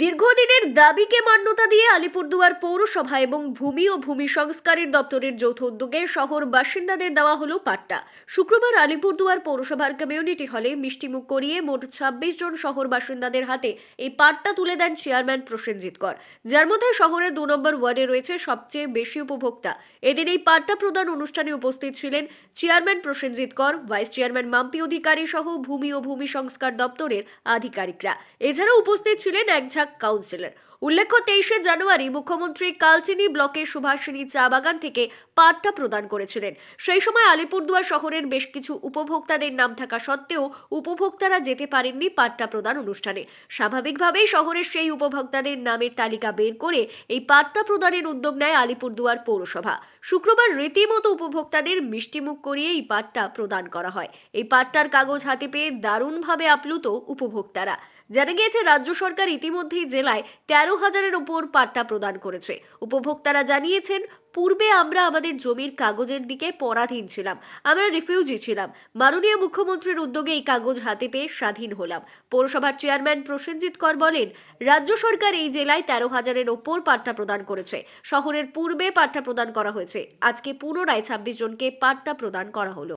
দীর্ঘদিনের দাবিকে মান্যতা দিয়ে আলিপুরদুয়ার পৌরসভা এবং ভূমি ও ভূমি সংস্কারের দপ্তরের যৌথ উদ্যোগে শহর বাসিন্দাদের দেওয়া হলো পাট্টা। শুক্রবার আলিপুরদুয়ার পৌরসভার কমিউনিটি হলে মিষ্টিমুখ করিয়ে মোট ছাব্বিশ জন শহর বাসিন্দাদের হাতে এই পাট্টা তুলে দেন চেয়ারম্যান প্রসেনজিৎ কর। যার মধ্যে শহরের দু নম্বর ওয়ার্ডে রয়েছে সবচেয়ে বেশি উপভোক্তা। এদিন এই পাট্টা প্রদান অনুষ্ঠানে উপস্থিত ছিলেন চেয়ারম্যান প্রসেনজিৎ কর, ভাইস চেয়ারম্যান মাম্পি অধিকারী সহ ভূমি ও ভূমি সংস্কার দপ্তরের আধিকারিকরা। এছাড়াও উপস্থিত ছিলেন এক ঝাঁক কাউন্সিলর। উল্লেখ্য, তেইশে জানুয়ারি মুখ্যমন্ত্রী কালচিনি ব্লকের সুভাষিনী চা বাগান থেকে পাট্টা প্রদান করেছিলেন। সেই সময় আলিপুরদুয়ার শহরের বেশ কিছু উপভোক্তাদের নাম থাকা সত্ত্বেও উপভোক্তারা যেতে পারেননি পাট্টা প্রদান অনুষ্ঠানে। স্বাভাবিকভাবেই শহরের সেই উপভোক্তাদের নামের তালিকা বের করে এই পাট্টা প্রদানের উদ্যোগ নেয় আলিপুরদুয়ার পৌরসভা। শুক্রবার রীতিমতো উপভোক্তাদের মিষ্টিমুখ করিয়ে এই পাট্টা প্রদান করা হয়। এই পাট্টার কাগজ হাতে পেয়ে দারুণভাবে আপ্লুত উপভোক্তারা। জানা গিয়েছে রাজ্য সরকার ইতিমধ্যেই জেলায় তেরো হাজারের ওপর পাট্টা প্রদান করেছে। উপভোক্তারা জানিয়েছেন পূর্বে আমরা আমাদের জমির কাগজের দিকে পরাধীন ছিলাম। আমরা রিফিউজি ছিলাম। মাননীয় মুখ্যমন্ত্রীর উদ্যোগে এই কাগজ হাতে পেয়ে স্বাধীন হলাম। পৌরসভার চেয়ারম্যান প্রসেনজিৎ কর বলেন রাজ্য সরকার এই জেলায় তেরো হাজারের ওপর পাট্টা প্রদান করেছে। শহরের পূর্বে পাট্টা প্রদান করা হয়েছে। আজকে পুনরায় ছাব্বিশ জনকে পাট্টা প্রদান করা হলো।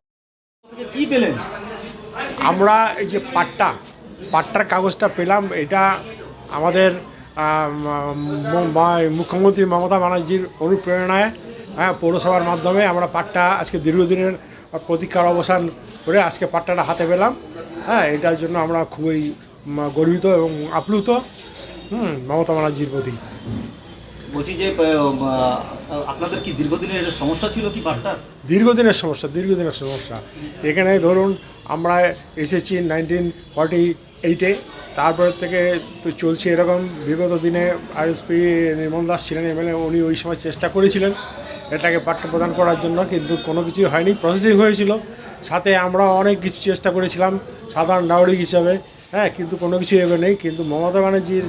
থেকে কি পেলেন? আমরা এই যে পাট্টা পাট্টার কাগজটা পেলাম এটা আমাদের মুখ্যমন্ত্রী মমতা ব্যানার্জির অনুপ্রেরণায় হ্যাঁ পৌরসভার মাধ্যমে আমরা পাট্টা আজকে দীর্ঘদিনের প্রতীক্ষার অবসান করে আজকে পাট্টাটা হাতে পেলাম। হ্যাঁ এটার জন্য আমরা খুবই গর্বিত এবং আপ্লুত হুম মমতা ব্যানার্জির প্রতি। বলছি যে আপনাদের কি দীর্ঘদিনের সমস্যা ছিল কি দীর্ঘদিনের সমস্যা দীর্ঘদিনের সমস্যা। এখানে ধরুন আমরা এসেছি নাইনটিন ফর্টি এইটে তারপর থেকে তো চলছে এরকম। বিগত দিনে আরএসপি নির্মল দাস ছিলেন এমএলএ উনি ওই সময় চেষ্টা করেছিলেন এটাকে পাঠ্য প্রদান করার জন্য কিন্তু কোনো কিছুই হয়নি। প্রসেসিং হয়েছিল। সাথে আমরা অনেক কিছু চেষ্টা করেছিলাম সাধারণ নাগরিক হিসাবে। হ্যাঁ কিন্তু কোনো কিছু এগো নেই। কিন্তু মমতা ব্যানার্জির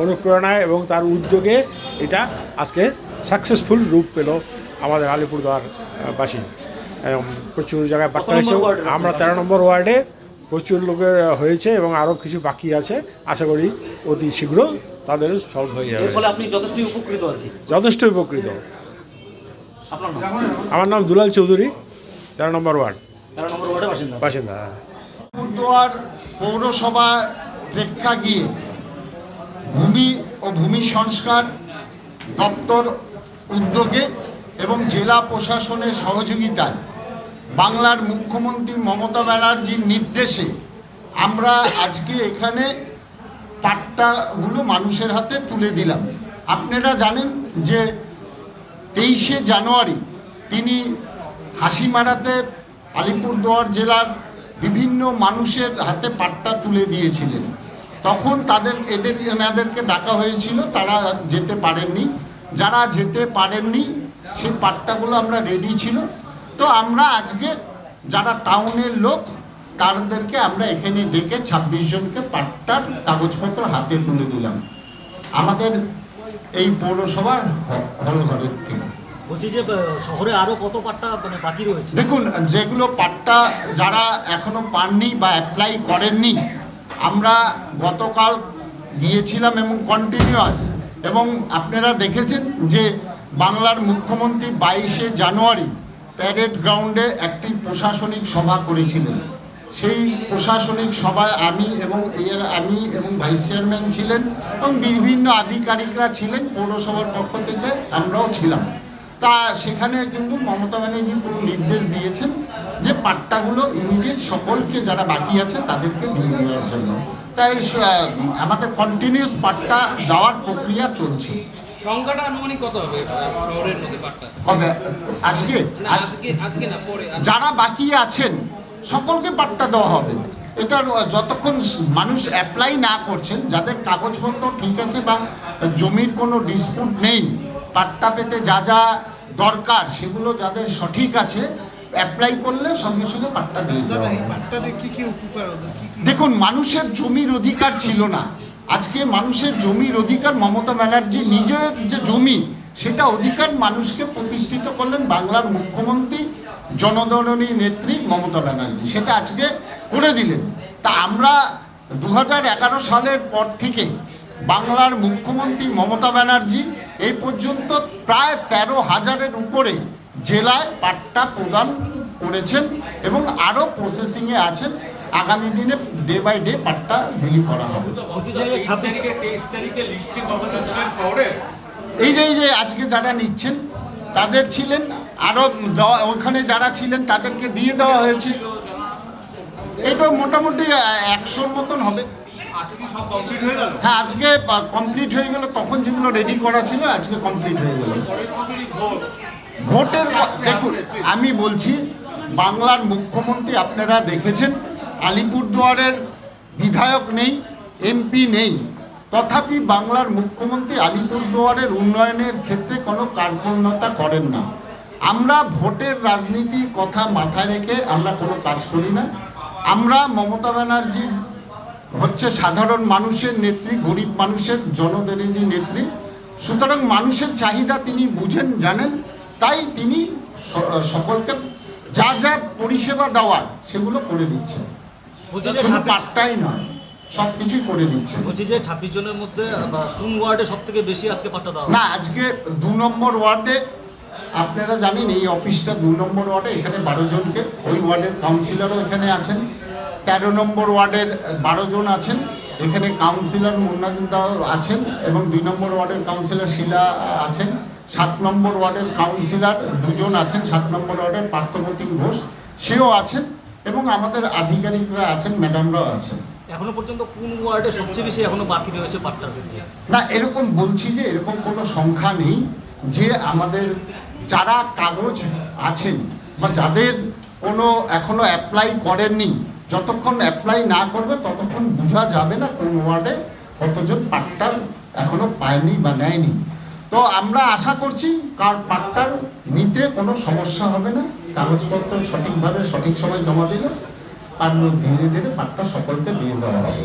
অনুপ্রেরণায় এবং তার উদ্যোগে এটা আজকে সাকসেসফুল রূপ পেল আমাদের আলিপুরদুয়ার আহ, বাসী এবং প্রচুর জায়গায় বার্তা আমরা তেরো নম্বর ওয়ার্ডে প্রচুর লোকের হয়েছে এবং আরও কিছু বাকি আছে। আশা করি অতি শীঘ্র তাদের সলভ হয়ে যাবে। আপনি যথেষ্ট উপকৃত আর কি। যথেষ্ট উপকৃত। আমার নাম দুলাল চৌধুরী তেরো নম্বর ওয়ার্ড। তেরো নম্বর ওয়ার্ডে বাসিন্দা। বাসিন্দা হ্যাঁ। আলিপুরদুয়ার পৌরসভা প্রেক্ষা গিয়ে ভূমি ও ভূমি সংস্কার দপ্তর উদ্যোগে এবং জেলা প্রশাসনের সহযোগিতায় বাংলার মুখ্যমন্ত্রী মমতা ব্যানার্জির নির্দেশে আমরা আজকে এখানে পাট্টাগুলো মানুষের হাতে তুলে দিলাম। আপনারা জানেন যে তেইশে জানুয়ারি তিনি হাসিমারাতে আলিপুরদুয়ার জেলার বিভিন্ন মানুষের হাতে পাট্টা তুলে দিয়েছিলেন। তখন তাদের এদের, এনাদেরকে ডাকা হয়েছিল, তারা যেতে পারেননি। যারা যেতে পারেননি, সেই পাট্টাগুলো আমরা রেডি ছিল। তো আমরা আজকে যারা টাউনের লোক তাদেরকে আমরা এখানে ডেকে ছাব্বিশ জনকে পাট্টার কাগজপত্র হাতে তুলে দিলাম। আমাদের এই পৌরসভার হ- হলঘরের থেকে। বলছি যে শহরে আরও কত পাট্টা মানে বাকি রয়েছে? দেখুন যেগুলো পাট্টা যারা এখনও পাননি বা অ্যাপ্লাই করেননি আমরা গতকাল গিয়েছিলাম এবং কন্টিনিউয়াস এবং আপনারা দেখেছেন যে বাংলার মুখ্যমন্ত্রী বাইশে জানুয়ারি প্যারেড গ্রাউন্ডে একটি প্রশাসনিক সভা করেছিলেন। সেই প্রশাসনিক সভায় আমি এবং এর আমি এবং ভাইস চেয়ারম্যান ছিলেন এবং বিভিন্ন আধিকারিকরা ছিলেন পৌরসভার পক্ষ থেকে, আমরাও ছিলাম। তা সেখানে কিন্তু মমতা ব্যানার্জি পুরো নির্দেশ দিয়েছেন যে পাট্টাগুলো ইমিডিয়েট সকলকে যারা বাকি আছে তাদেরকে দিয়ে দেওয়ার জন্য। তাই আমাদের কন্টিনিউস পাট্টা দেওয়ার প্রক্রিয়া চলছে। সংখ্যাটা আনুমানিক কত হবে শহরের মধ্যে পাট্টা? কবে আজকে? আজকে আজকে না পরে যারা বাকি আছেন সকলকে পাট্টা দেওয়া হবে। এটা যতক্ষণ মানুষ অ্যাপ্লাই না করছেন যাদের কাগজপত্র ঠিক আছে বা জমির কোনো ডিসপুট নেই পাট্টা পেতে যা যা দরকার সেগুলো যাদের সঠিক আছে অ্যাপ্লাই করলে সঙ্গে সঙ্গে পাট্টা দিয়ে। দেখুন মানুষের জমির অধিকার ছিল না। আজকে মানুষের জমির অধিকার মমতা ব্যানার্জি নিজের যে জমি, সেটা অধিকার মানুষকে প্রতিষ্ঠিত করলেন বাংলার মুখ্যমন্ত্রী, জনদরণী নেত্রী মমতা ব্যানার্জি। সেটা আজকে করে দিলেন। তা আমরা দু হাজার এগারো সালের পর থেকে বাংলার মুখ্যমন্ত্রী মমতা ব্যানার্জি এই পর্যন্ত প্রায় তেরো হাজারের উপরে জেলায় পাট্টা প্রদান করেছেন এবং আরও প্রসেসিংয়ে আছেন। আগামী দিনে ডে বাই ডে পাট্টা বিলি করা হবে। এই যে এই যে আজকে যারা নিচ্ছেন তাদের ছিলেন আরও ওখানে যারা ছিলেন তাদেরকে দিয়ে দেওয়া হয়েছে। এটা মোটামুটি একশোর মতন হবে। হ্যাঁ আজকে কমপ্লিট হয়ে গেল। তখন যেগুলো রেডি করা ছিল আজকে কমপ্লিট হয়ে গেল। ভোটের দেখুন আমি বলছি বাংলার মুখ্যমন্ত্রী আপনারা দেখেছেন আলিপুরদুয়ারের বিধায়ক নেই, এমপি নেই। তথাপি বাংলার মুখ্যমন্ত্রী আলিপুরদুয়ারের উন্নয়নের ক্ষেত্রে কোনো কার্পণ্যতা করেন না। আমরা ভোটের রাজনীতি কথা মাথায় রেখে আমরা কোনো কাজ করি না। আমরা মমতা ব্যানার্জির হচ্ছে সাধারণ মানুষের নেত্রী, গরিব মানুষের জনদরিদ্রী নেত্রী। সুতরাং মানুষের চাহিদা তিনি বুঝেন, জানেন। তাই তিনি সকলকে যা যা পরিষেবা দেওয়ার সেগুলো করে দিচ্ছেন। বলছি যে শুধু নয় সব কিছুই করে দিচ্ছেন বলছি যে ছাব্বিশ জনের মধ্যে কোন ওয়ার্ডে সব থেকে বেশি আজকে পাট্টা দেওয়া না আজকে দু নম্বর ওয়ার্ডে আপনারা জানেন এই অফিসটা দু নম্বর ওয়ার্ডে এখানে বারো জনকে ওই ওয়ার্ডের কাউন্সিলরও এখানে আছেন। তেরো নম্বর ওয়ার্ডের বারো জন আছেন। এখানে কাউন্সিলর মুন্নাজুদ্দাও আছেন এবং দুই নম্বর ওয়ার্ডের কাউন্সিলর শিলা আছেন। সাত নম্বর ওয়ার্ডের কাউন্সিলর দুজন আছেন। সাত নম্বর ওয়ার্ডের পার্থপ্রতিম ঘোষ সেও আছেন। এবং আমাদের আধিকারিকরা আছেন ম্যাডামরাও আছেন। এখনও পর্যন্ত কোন ওয়ার্ডে সবচেয়ে বেশি এখনও বাকি রয়েছে না এরকম বলছি যে এরকম কোনো সংখ্যা নেই যে আমাদের যারা কাগজ আছেন বা যাদের কোনো এখনও অ্যাপ্লাই করেননি যতক্ষণ অ্যাপ্লাই না করবে ততক্ষণ বোঝা যাবে না কোন ওয়ার্ডে কতজন পাট্টা এখনও পায়নি বা নেয়নি। তো আমরা আশা করছি কার পাট্টার নিতে কোনো সমস্যা হবে না। কাগজপত্র সঠিকভাবে সঠিক সময় জমা দিলে আর ধীরে ধীরে পাট্টা সকলকে দিয়ে দেওয়া হবে।